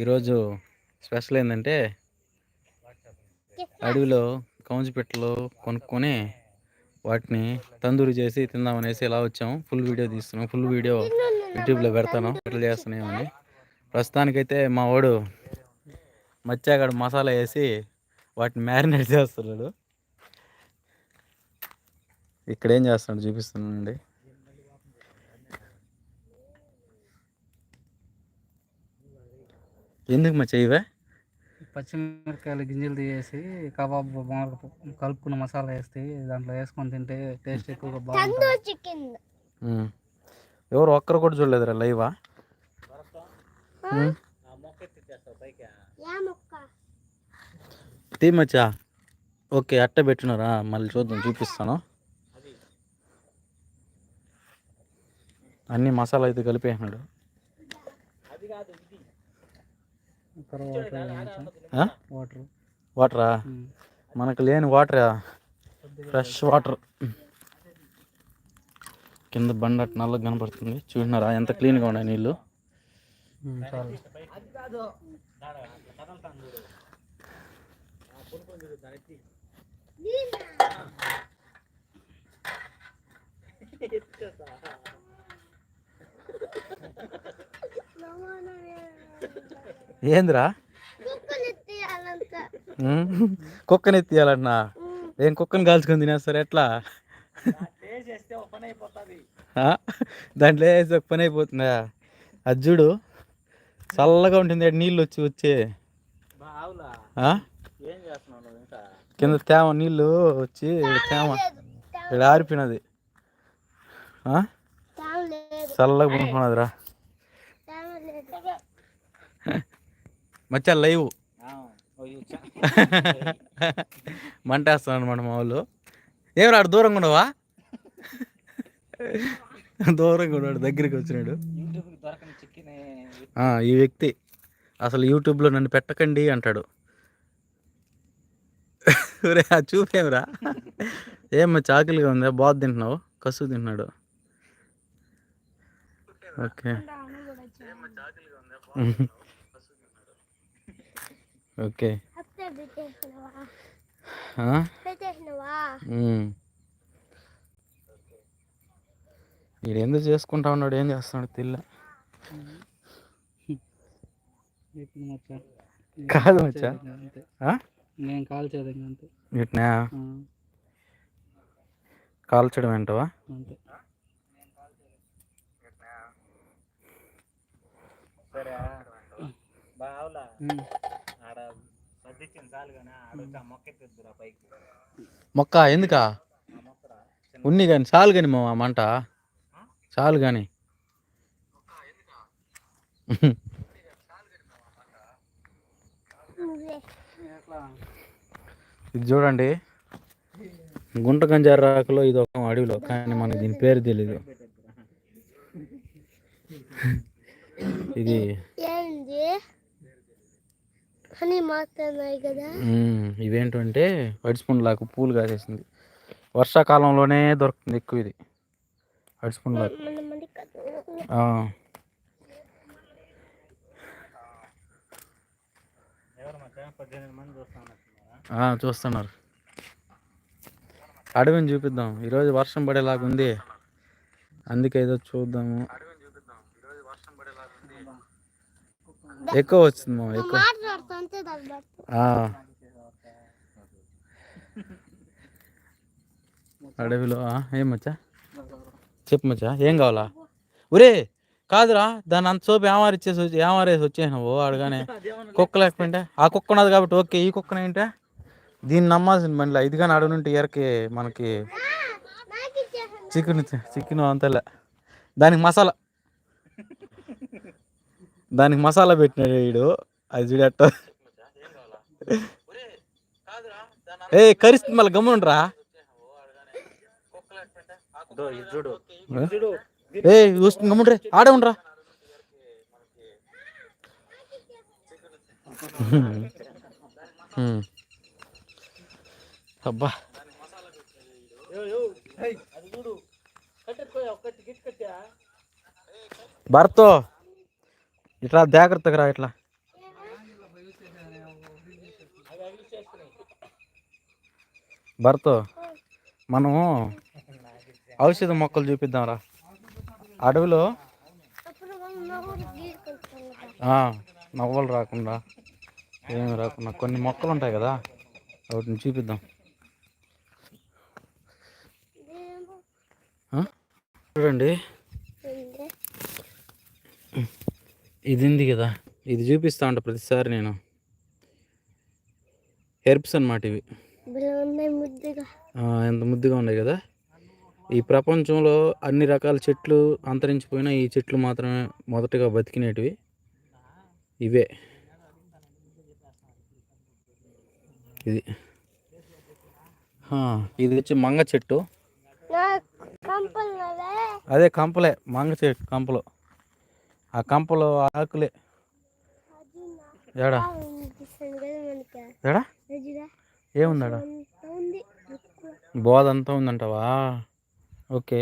ఈరోజు స్పెషల్ ఏంటంటే అడవిలో కౌంజిపెట్టలు కొనుక్కొని వాటిని తందూరి చేసి తిందామనేసి ఇలా వచ్చాము. ఫుల్ వీడియో తీస్తున్నాం. ఫుల్ వీడియో యూట్యూబ్లో పెడతాను. ఇట్లా చేస్తున్నామని ప్రస్తుతానికైతే మా వాడు మత్స్యాగడ మసాలా వేసి వాటిని మ్యారినేట్ చేస్తున్నాడు. ఇక్కడ ఏం చేస్తున్నాడు చూపిస్తున్నానండి. ఎందుకు మా చెయ్యవే పచ్చిమిరపకాయలు గింజలు తీసేసి కబాబ్ కలుపుకున్న మసాలా వేస్తే దాంట్లో వేసుకొని తింటే టేస్ట్ ఎక్కువగా బాగుంటుంది. ఎవరు ఒక్కరు కూడా చూడలేదురా లైవా? యా మొక్క. తీ మచ్చా. ఓకే అట్ట పెట్టినారా మళ్ళీ చూద్దాం చూపిస్తాను. అన్ని మసాలా అయితే కలిపేసినాడు ఆ? వాటర్ వాటరా మనకు లేని వాటర్ ఫ్రెష్ వాటర్ కింద బండ నల్లగా కనపడుతుంది చూసినారా ఎంత క్లీన్గా ఉన్నాయి నీళ్ళు ఏందిరా? కుక్కని ఎత్తియాలన్నా ఏం కుక్కని కాల్చుకొని తినేస్తారు? ఎట్లా? ఆ? దాంట్లో వేసి ఒక పని అయిపోతుందా? అది చూడు చల్లగా ఉంటుంది. నీళ్ళు వచ్చి వచ్చే. ఆ? కింద తేమ నీళ్ళు వచ్చి తేమ. ఇక్కడ ఆరిపోయినది. చల్లగా పునుకున్నదిరా తాము లేదు మచ్చా లైవ్. మంటేస్తాను అనమాట మా వాళ్ళు. ఏమరా ఆడు దూరంగా ఉండవా? దూరంగా ఉన్నాడు దగ్గరికి వచ్చినాడు. దొరకని చికెన్ ఆ, ఈ వ్యక్తి. అసలు యూట్యూబ్లో నన్ను పెట్టకండి అంటాడు. ఒరే ఆ చూపేమిరా. ఏమ్మా చాకిలిగా ఉందా? బాగా తింటున్నావు? కసు తింటున్నాడు. ఓకే. ఓకే. వీడు ఎందుకు చేసుకుంటా ఉన్నాడు ఏం చేస్తున్నాడు తెల్ల. కాదు మచ్చా? నేను కాల్చేది ఇంకా అంతే. వీటినా కాల్చడం ఏంటవా అంతే. మొక్క ఎందుకా? ఉన్ని కానీ చాలు కానీ మా మంట. చాలు కానీ ఇది చూడండి. గుంట గంజారాకులో ఇది ఒక అడవిలో కానీ మనకి దీని పేరు తెలీదు. ఇది ఏంది? అని కదా. ఇవేంటంటే అడిసిపండు లాకు పూలు కాసేసింది. వర్షాకాలంలోనే దొరుకుతుంది ఎక్కువ ఇది. లాకు కదా. ఆ. ఆ, చూస్తున్నారు. అడవిని చూపిద్దాం. ఈరోజు వర్షం పడేలాగా ఉంది. అందుకే ఏదో చూద్దాము. ఎక్కువ వచ్చింది మా ఎక్కువ. దాని ఆ. అడవిలో ఆ, ఏం మచ్చా? చెప్పు మచ్చా ఏం కావాలా? ఒరే కాదురా దాన్ని అంత సోపు ఏమారిచ్చేసి వచ్చి ఏమారేసి వచ్చేసినావు? అడగానే. కుక్క లేకపోయింటే? ఆ కుక్క ఉన్నది కాబట్టి ఓకే ఈ కుక్కన ఏంటే? దీన్ని నమ్మాల్సింది మళ్ళీ ఇది కానీ అడవి ఎరకి మనకి చికెన్ చికెన్ అంతలే దానికి మసాలా. దానికి మసాలా పెట్టినాడు వీడు. అది చూడట ఏ కరిస్తుంది మళ్ళీ గమ్మునుండ్రా. ఏ గమ్ముండ్రే ఆడే ఉండరా. అబ్బా. భర్తో ఇట్లా జాగ్రత్తగా రా ఇట్లా. భర్త మనము ఔషధ మొక్కలు చూపిద్దాంరా అడవిలో నవ్వలు రాకుండా ఏమి రాకుండా కొన్ని మొక్కలు ఉంటాయి కదా వాటిని చూపిద్దాం. చూడండి. ఇది ఉంది కదా ఇది చూపిస్తా ఉంటా ప్రతిసారి నేను. హెర్బ్స్ అన్నమాట ఇవి. ఎంత ముద్దుగా ఉన్నాయి కదా. ఈ ప్రపంచంలో అన్ని రకాల చెట్లు అంతరించిపోయినా ఈ చెట్లు మాత్రమే మొదటగా బతికినటివి. ఇవే. ఇది. ఇది వచ్చి మంగ చెట్టు. అదే కంపలే మంగ చెట్టు కంపలు. ఆ కంపలు ఆకులే. ఏడా? ఏడా? ఏముందాడా? బోధ అంతా ఉందంటావా? ఓకే?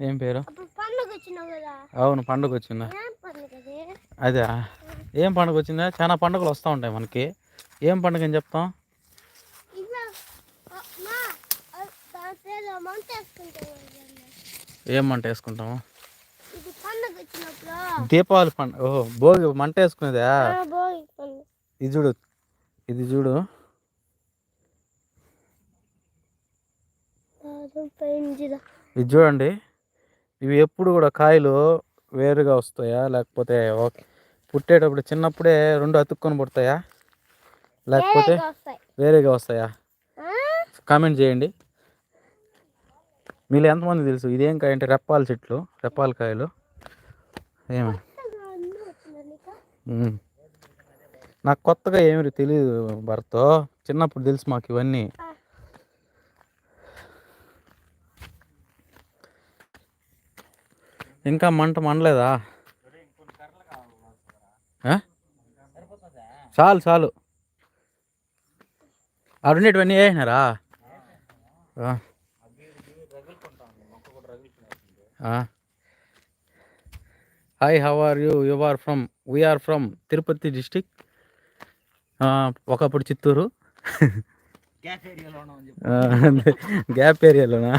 ఏం పేరు? అవును పండుగ వచ్చిందా అది. ఏం పండుగ వచ్చిందా చాలా పండుగలు వస్తూ ఉంటాయి మనకి. ఏం పండుగ అని చెప్తాం? ఇలా ఆ, మా ఆ, దాని పేరు మంట వేసుకుంటాం ఏం మంట వేసుకుంటాము? దీపావళి పండుగ ఓహో భోగి మంట వేసుకునేదా? ఇది చూడు ఇది చూడు. ఇది చూడండి. ఇవి ఎప్పుడు కూడా కాయలు వేరుగా వస్తాయా? లేకపోతే పుట్టేటప్పుడు చిన్నప్పుడే రెండు అతుక్కొని పుడతాయా? లేకపోతే వేరేగా వస్తాయా? కామెంట్ చేయండి. మీలో ఎంతమంది తెలుసు? ఇదేం కాయ అంటే రెప్పాల చెట్లు రెప్పాల కాయలు. ఏమి నీకు? కొత్తగా ఏమి తెలియదు భర్త చిన్నప్పుడు తెలుసు మాకు ఇవన్నీ. ఇంకా మంట మండలేదా? చాలు చాలు అరుణేటివన్నీ వేసినారా ఆ. Hi how are you you are from we are from Tirupati district ఒకప్పుడు చిత్తూరు. గ్యాప్ ఏరియాలోనా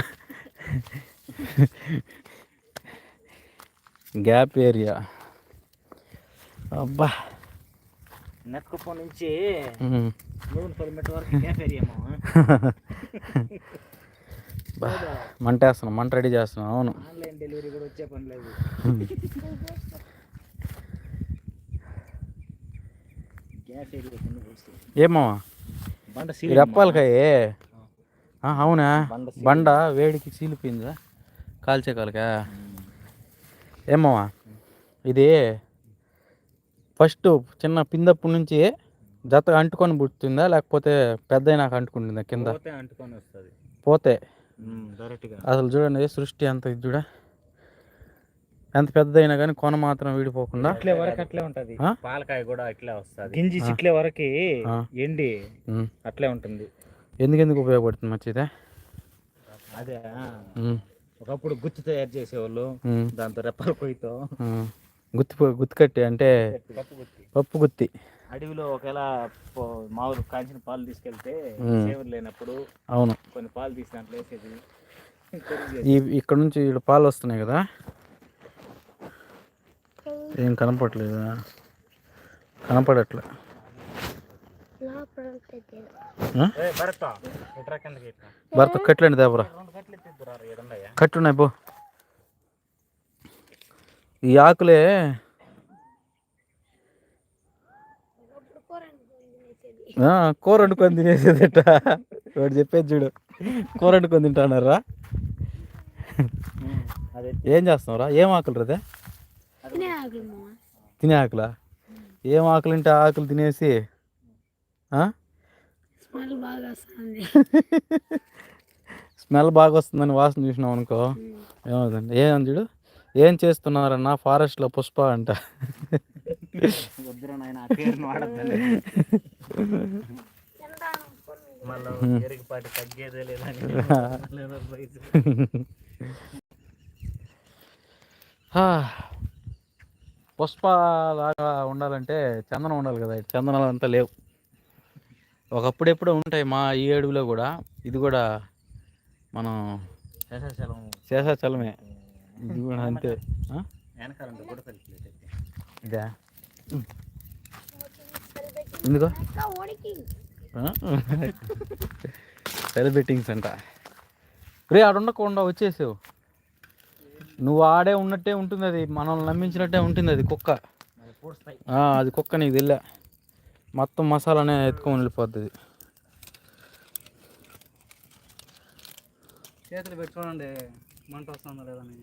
గ్యాప్ ఏరియా అబ్బా. నుంచి కిలోమీటర్ వరకు క్యాఫ్ ఏరియా మంట వేస్తున్నాం మంట రెడీ చేస్తున్నాం అవును. డెలివరీ కూడా వచ్చే పని లేదు. గ్యాస్ ఏరియా కింద బండ రెప్పాలకాయే? అవునా? బండ వేడికి చీలిపోయిందా కాల్చే కాలకా? ఏమమ్మా ఇది ఫస్ట్ చిన్న పిందప్పటి నుంచి జత అంటుకొని పుట్టిందా? లేకపోతే పెద్ద అయినాక అంటుకుంటుందా కింద? పోతే అసలు చూడండి సృష్టి అంత ఇది చూడ. ఎంత పెద్ద అయినా కానీ కొన మాత్రం వీడిపోకుండా అట్లే వరకు అట్లే ఉంటది. ఆ? పాలకాయ కూడా అట్లే వస్తుంది. గింజి చిట్లే వరకు ఆ. ఎండి ఉమ్. అట్లే ఉంటుంది. ఎందుకెందుకు ఉపయోగపడుతుంది మంచిదే అదే ఆ. ఉమ్, ఒకప్పుడు గుత్తి తయారు చేసేవాళ్ళు ఉమ్, దాంతో రెప్పల పొయ్యితో. ఉమ్. గుత్తి పొ- గుత్తి కట్టి అంటే పప్పు గుత్తి. అడవిలో ఒకవేళ పో- మామూలు కాంచిన పాలు తీసుకెళ్తే. సేవలు లేనప్పుడు అవును. కొన్ని పాలు తీసి దాంట్లో వేసేది. ఈ ఇక్కడ నుంచి ఇక్కడ పాలు వస్తున్నాయి కదా? ఏం కనపడలేదా కనపడట్లే. భరత్ కట్లండి దేవరా రెండు కట్లు ఎత్తిద్దురా ఏడున్నాయా కట్టున్నాయి పో. ఈ ఆకులే కూర వండుకొని తినేసేదట. వాడు చెప్పేది చూడు. కూర వండుకొని తింటానారా ఏం చేస్తున్నావురా? ఏం ఆకులు రదే తినే ఆకులు? ఏం ఆకులు ఆ ఆకులు తినేసి ఆ? స్మెల్ బాగా వస్తుంది. స్మెల్ బాగా వస్తుందని వాసన చూసినాం అనుకో. ఏమవుతుంది? ఏం చూడు? ఏం చేస్తున్నారన్న ఫారెస్ట్లో పుష్ప అంట. తగ్గేదే పుష్ప లాగా ఉండాలంటే చందనం ఉండాలి కదా చందనాలు అంతా లేవు. ఒకప్పుడు ఎప్పుడో ఉంటాయి మా ఈ అడవిలో కూడా ఇది కూడా మనం శేషాచలం. శేషాచలమే. ఇది కూడా అంతే. ఇదా? ఎందుకో? సెలబ్రేటింగ్స్ అంట. రే ఆడ ఉండకుండా వచ్చేసావు. నువ్వు ఆడే ఉన్నట్టే ఉంటుంది అది మనల్ని నమ్మించినట్టే ఉంటుంది అది కుక్క అది కుక్క నీకు తెలియ మొత్తం మసాలానే ఎత్తుకొని వెళ్ళిపోతుంది. చేతులు పెట్టి చూడండి మంట వస్తుందో లేదని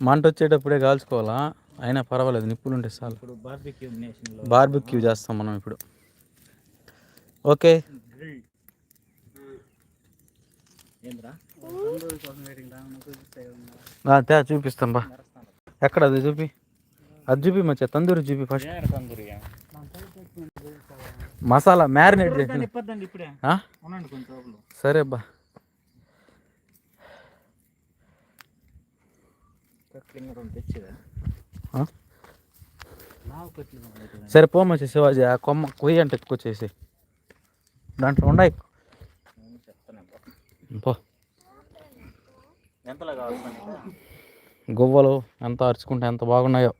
మంట వచ్చేటప్పుడే కాల్చుకోవాలా? అయినా పర్వాలేదు నిప్పులు ఉంటే చాలు బార్బిక్యూ చేస్తాం మనం ఇప్పుడు ఓకే గ్రిల్ ఏంద్రా తందూరి కోసం వెయిటింగ్ రా నువ్వు చూపిస్తే కదా. ఆ, తే చూపిస్తాం బా. ఎక్కడ అది చూపి? అది చూపి మచ్చా తందూరి చూపి ఫస్ట్ మసాలా మ్యారినేట్ చేసి సరే బా. సరే పో మచ్చా శివాజీ ఆ కొమ్మ కొయ్యి అంటే ఎక్కువ చేసి దాంట్లో ఉన్నాయి. చెప్తాను పో. ఎంతలో కావాలి మనకి? గువ్వలు ఎంత అరుచుకుంటే ఎంత బాగున్నాయో.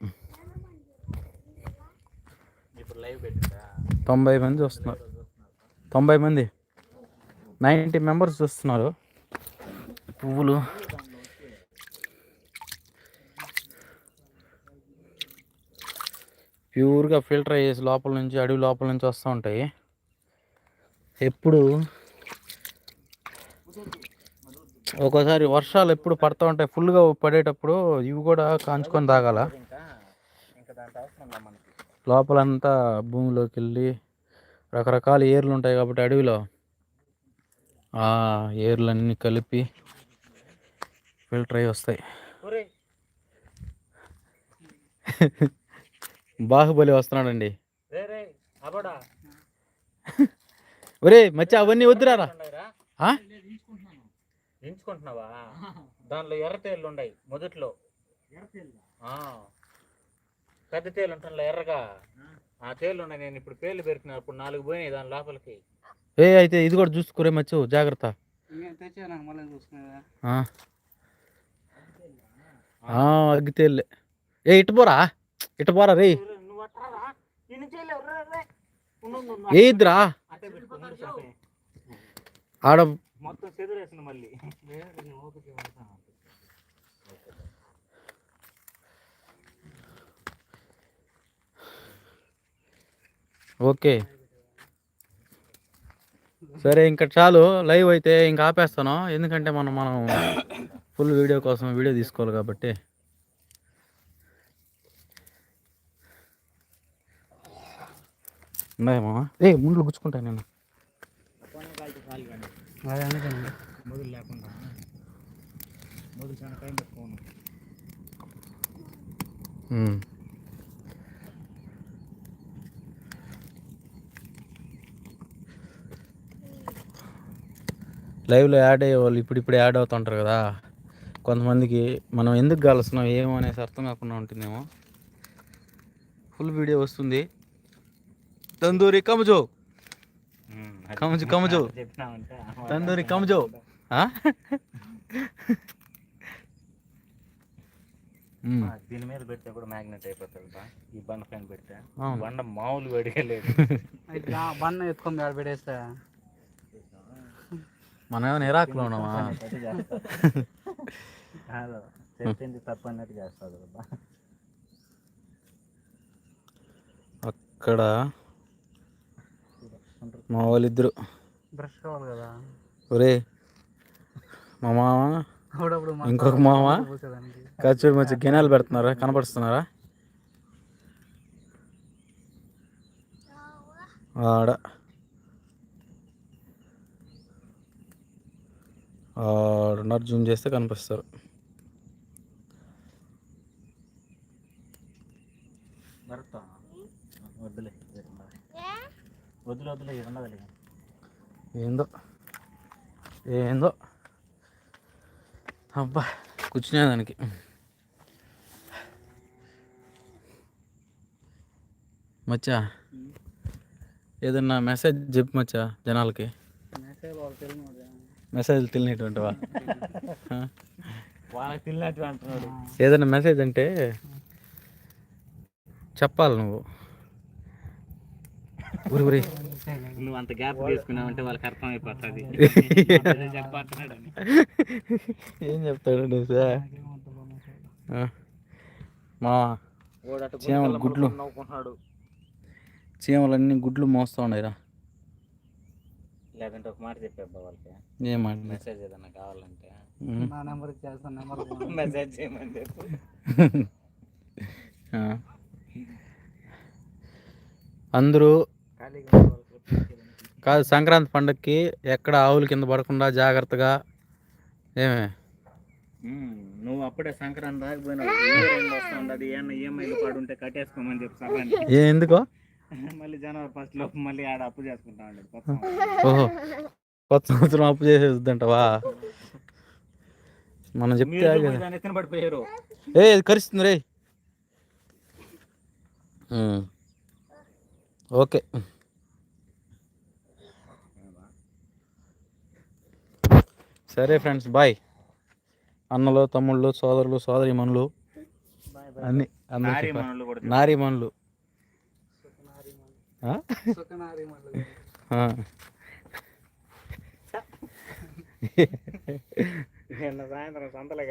తొంభై మంది వస్తున్నారు. తొంభై మంది. నైంటీ మెంబర్స్ చూస్తున్నారు పువ్వులు. ప్యూర్గా ఫిల్టర్ అయ్యేసి లోపల నుంచి అడవి లోపల నుంచి వస్తూ ఉంటాయి. ఎప్పుడు? ఒక్కోసారి వర్షాలు ఎప్పుడు పడుతూ ఉంటాయి? ఫుల్గా పడేటప్పుడు ఇవి కూడా కాంచుకొని తాగాల? లోపలంతా భూమిలోకి వెళ్ళి రకరకాల ఏర్లు ఉంటాయి కాబట్టి అడవిలో. ఆ ఏర్లన్నీ కలిపి ఫిల్టర్ అయ్యి వస్తాయి. బాహుబలి వస్తున్నాడండి. అబడా ఒరే మచ్చా అవన్నీ వద్దురారా? ఎంచుకుంటున్నావా? దానిలో ఎర్ర తేళ్ళు ఉన్నాయి మొదట్లో. ఆ. పెద్ద తేలు ఉంటుందిలే ఎర్రగా. ఆ తేళ్ళు ఉన్నాయి నేను ఇప్పుడు పేర్లు పెరికినా ఇప్పుడు నాలుగు పోయినాయి దాని లోపలికి. ఏ అయితే ఇది కూడా చూసుకోరే మచ్చు జాగ్రత్త. ఆ, అగ్గితేళ్ళే ఏ ఇటు పోరా? ఇటు పోరా రే. అట్టే. ఆడ మొత్తం చెదిరేసింది మళ్ళీ. ఓకే. సరే ఇంకా చాలు. లైవ్ అయితే ఇంకా ఆపేస్తాను. ఎందుకంటే మనం మనం ఫుల్ వీడియో కోసం వీడియో తీసుకోవాలి కాబట్టి. ఉన్నాయేమో ఏ ముందు గుచ్చుకుంటాను నేను. అదే మొదలు లేకుండా. మొదలు చాలా టైం పెట్టుకోను. లైవ్లో యాడ్ అయ్యే వాళ్ళు ఇప్పుడు ఇప్పుడు యాడ్ అవుతుంటారు కదా. కొంతమందికి మనం ఎందుకు కలుస్తున్నాం ఏమో అనేసి అర్థం కాకుండా ఉంటుందేమో. ఫుల్ వీడియో వస్తుంది. తందూరి కమజో. కమజు కమజు. తందూరి కమజో. దీని మీద పెడితే కూడా మ్యాగ్నెట్ అయిపోతుంది బా. ఈ బండ పైన పెడితే. బండ మామూలు వేడిగా లేదు అయితే ఆ బండ ఎత్తుకొని ఆడ పెడేస్తా. మనం ఏమైనా ఇరాక్లో ఉన్నామా? చెప్పింది తప్పు అన్నట్టు చేస్తుంది బా. అక్కడ మా వాళ్ళిద్దరు. బ్రష్ కావాలి కదా. ఒరే మా మామ ఇంకొక మామ ఖర్చు మంచి గిన్నెలు పెడుతున్నారా కనపడుస్తున్నారా? ఆడ. ఆడున్నారు జూమ్ చేస్తే కనిపిస్తారు భరత వద్దులే ఏ వద్దులే వద్దులే ఇది ఉండదులే ఏందో ఏందో? అబ్బా కూర్చునేదానికి మచ్చా ఏదన్నా మెసేజ్ చెప్పు మచ్చా జనాలకి. మెసేజ్ తెలియనటువంటివా? ఏదైనా మెసేజ్ అంటే చెప్పాలి నువ్వు. ఊరి ఊరి. నువ్వు అంత గ్యాప్ తీసుకున్నావంటే వాళ్ళకి అర్థం అయిపోతుంది ఏం చెప్తాడు నువ్వు సార్. మా చీమలు గుడ్లు. నవ్వుకుంటున్నాడు. చీమలన్నీ గుడ్లు మోస్తూ లేదంటే ఒక మాట చెప్పబ్బా వాళ్ళకి. ఏం మాట? మెసేజ్ ఏదన్నా కావాలంటే. నా నెంబర్ ఇచ్చేస్తాను నెంబర్ మెసేజ్ చేయమని చెప్పు. అందరూ కాదు సంక్రాంతి పండక్కి ఎక్కడ ఆవుల కింద పడకుండా జాగ్రత్తగా ఏమే? నువ్వు అప్పుడే సంక్రాంతి దాకపోయినావు ఈఎంఐలు పడుంటే కట్టేసుకోమని చెప్పు ఎందుకో? మళ్ళీ జనవరి ఫస్ట్లో మళ్ళీ ఆడ అప్పు చేసుకుంటా ఓహో కొత్త సంవత్సరం అప్పు చేసేద్దంటవా మనం చెప్తే పడిపోయారు. ఏ కరుస్తుంది రే. ఓకే. సరే ఫ్రెండ్స్ బాయ్. అన్నలు తమ్ముళ్ళు సోదరులు సోదరిమణులు అన్ని నారీ అందరికీ. మనలు. నిన్న సాయంత్రం సంతలో